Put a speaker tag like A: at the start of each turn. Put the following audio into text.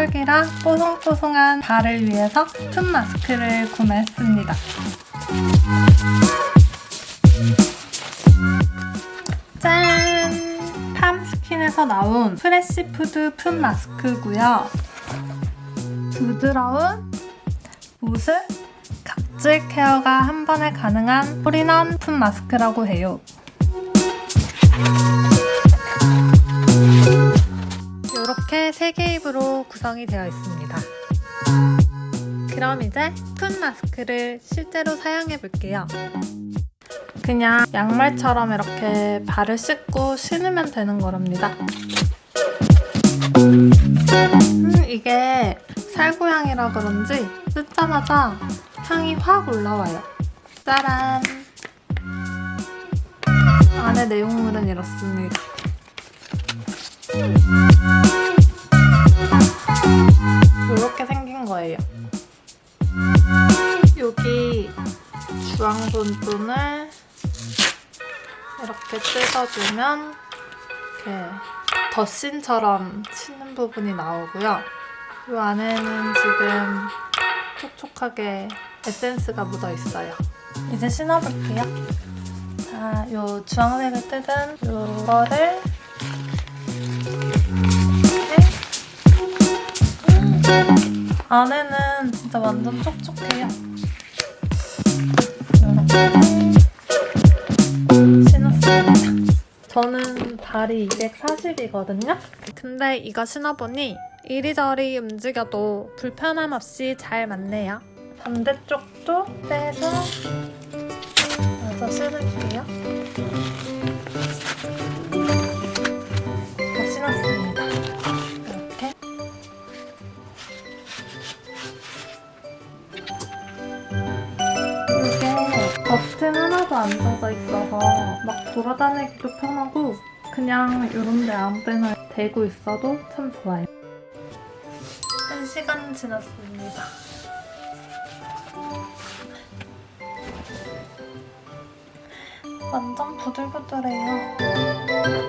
A: 털기랑 뽀송뽀송한 발을 위해서 풋 마스크를 구매했습니다. 짠! 팜스킨에서 나온 프레시푸드 풋 마스크고요. 부드러운 모슬 각질 케어가 한 번에 가능한 폴인원 풋 마스크라고 해요. 구성이 되어 있습니다. 그럼 이제 풋 마스크를 실제로 사용해 볼게요. 그냥 양말처럼 이렇게 발을 씻고 신으면 되는 거랍니다. 음, 이게 살구향이라 그런지 뜯자마자 향이 확 올라와요. 짜란! 안에 내용물은 이렇습니다. 거예요. 여기 주황돈돈을 이렇게 뜯어주면 이렇게 덧신처럼 치는 부분이 나오고요. 이 안에는 지금 촉촉하게 에센스가 묻어 있어요. 이제 신어볼게요. 자, 요 주황색을 뜯은 요거를 안에는 진짜 완전 촉촉해요. 이렇게 신었습니다. 저는 발이 240이거든요. 근데 이거 신어보니 이리저리 움직여도 불편함 없이 잘 맞네요. 반대쪽도 빼서 마저 신을게요. 버튼 하나도 안 젖어 있어서 막 돌아다니기도 편하고 그냥 이런 데 아무 데나 대고 있어도 참 좋아요. 한 시간 지났습니다. 완전 부들부들해요.